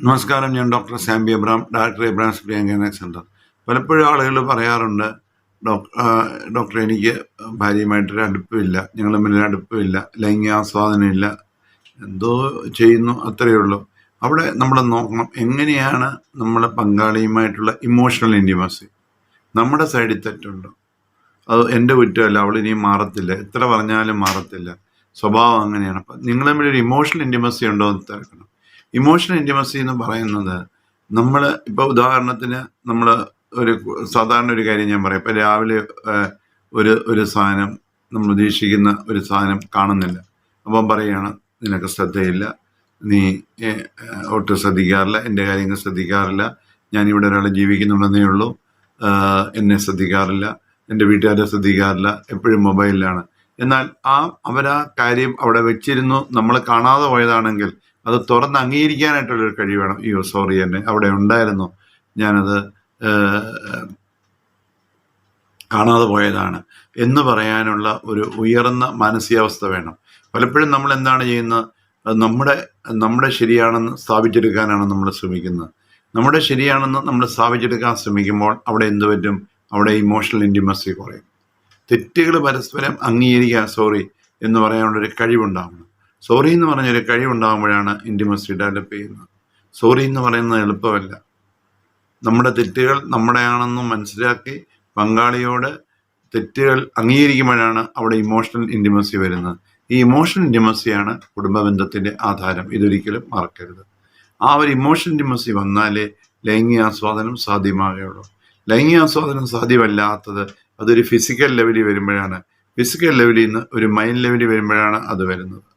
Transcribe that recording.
നമസ്കാരം ഞാൻ ഡോക്ടർ സാമ്പി അബ്രാം ഡയറക്ടർ എബ്രാംസ് പ്രിയങ്കന സെന്റർ പലപ്പോഴും ആളുകൾ പറയാറുണ്ട് ഡോക്ടർ എനിക്ക് ഭാര്യയുമായിട്ടൊരു അടുപ്പമില്ല ഞങ്ങൾ തമ്മിൽ അടുപ്പമില്ല ലൈംഗിക ആസ്വാദനമില്ല എന്തോ ചെയ്യുന്നു അത്രയേ ഉള്ളൂ. അവിടെ നമ്മൾ നോക്കണം എങ്ങനെയാണ് നമ്മളെ പങ്കാളിയുമായിട്ടുള്ള ഇമോഷണൽ ഇന്റിമസി നമ്മുടെ സൈഡിൽ തെറ്റുണ്ടോ? അത് എന്റെ കുറ്റമല്ല അവൾ ഇനിയും മാറത്തില്ല എത്ര പറഞ്ഞാലും മാറത്തില്ല സ്വഭാവം അങ്ങനെയാണ്. അപ്പം നിങ്ങൾ തമ്മിൽ ഒരു ഇമോഷണൽ ഇന്റിമസി ഉണ്ടോ എന്ന് തിരക്കണം. ഇമോഷണൽ ഇന്റിമസി എന്ന് പറയുന്നത് നമ്മൾ ഇപ്പോൾ ഉദാഹരണത്തിന് നമ്മൾ ഒരു സാധാരണ ഒരു കാര്യം ഞാൻ പറയാം. ഇപ്പം രാവിലെ ഒരു ഒരു സാധനം നമ്മൾ ഉദ്ദേശിക്കുന്ന ഒരു സാധനം കാണുന്നില്ല. അപ്പം പറയുകയാണ് നിനക്ക് ശ്രദ്ധയില്ല. നീ ഒട്ടും ശ്രദ്ധിക്കാറില്ല. എന്റെ കാര്യങ്ങൾ ശ്രദ്ധിക്കാറില്ല. ഞാനിവിടെ ഒരാൾ ജീവിക്കുന്നുണ്ടെന്നേ ഉള്ളൂ. എന്നെ ശ്രദ്ധിക്കാറില്ല. എന്റെ വീട്ടുകാരെ ശ്രദ്ധിക്കാറില്ല. എപ്പോഴും മൊബൈലിലാണ്. എന്നാൽ ആ അവരാ കാര്യം അവിടെ വെച്ചിരുന്നു. നമ്മൾ കാണാതെ പോയതാണെങ്കിൽ അത് തുറന്ന് അംഗീകരിക്കാനായിട്ടുള്ളൊരു കഴിവ് വേണം അയ്യോ സോറി എന്നെ. അവിടെ ഉണ്ടായിരുന്നു. ഞാനത് കാണാതെ പോയതാണ്. എന്ന് പറയാനുള്ള ഒരു ഉയർന്ന മാനസികാവസ്ഥ വേണം. പലപ്പോഴും നമ്മൾ എന്താണ് ചെയ്യുന്നത്? നമ്മുടെ നമ്മുടെ ശരിയാണെന്ന് സ്ഥാപിച്ചെടുക്കാനാണ് നമ്മൾ ശ്രമിക്കുന്നത്. നമ്മുടെ ശരിയാണെന്ന് നമ്മൾ സ്ഥാപിച്ചെടുക്കാൻ ശ്രമിക്കുമ്പോൾ അവിടെ എന്ത് പറ്റും? അവിടെ ഇമോഷണൽ ഇന്റിമസി കുറയും. തെറ്റുകൾ പരസ്പരം അംഗീകരിക്കാൻ സോറി എന്ന് പറയാനുള്ളൊരു കഴിവുണ്ടാവണം. സോറി എന്ന് പറഞ്ഞൊരു കഴിവുണ്ടാകുമ്പോഴാണ് ഇന്റിമസി ഡെവലപ്പ് ചെയ്യുന്നത്. സോറി എന്ന് പറയുന്നത് എളുപ്പമല്ല. നമ്മുടെ തെറ്റുകൾ നമ്മുടെയാണെന്നും മനസ്സിലാക്കി പങ്കാളിയോട് തെറ്റുകൾ അംഗീകരിക്കുമ്പോഴാണ് അവിടെ ഇമോഷണൽ ഇന്റിമസി വരുന്നത്. ഈ ഇമോഷണൽ ഇന്റിമസിയാണ് കുടുംബ ബന്ധത്തിന്റെ ആധാരം. ഇതൊരിക്കലും മറക്കരുത്. ആ ഒരു ഇമോഷണൽ ഇന്റിമസി വന്നാലേ ലൈംഗിക ലൈംഗികാസ്വാദനം സാധ്യമാകുകയുള്ളൂ. ലൈംഗികാസ്വാദനം സാധ്യമല്ലാത്തത് അതൊരു ഫിസിക്കൽ ലെവലിൽ വരുമ്പോഴാണ്. ഫിസിക്കൽ ലെവലിൽ നിന്ന് ഒരു മൈൻഡ് ലെവലിൽ വരുമ്പോഴാണ് അത് വരുന്നത്.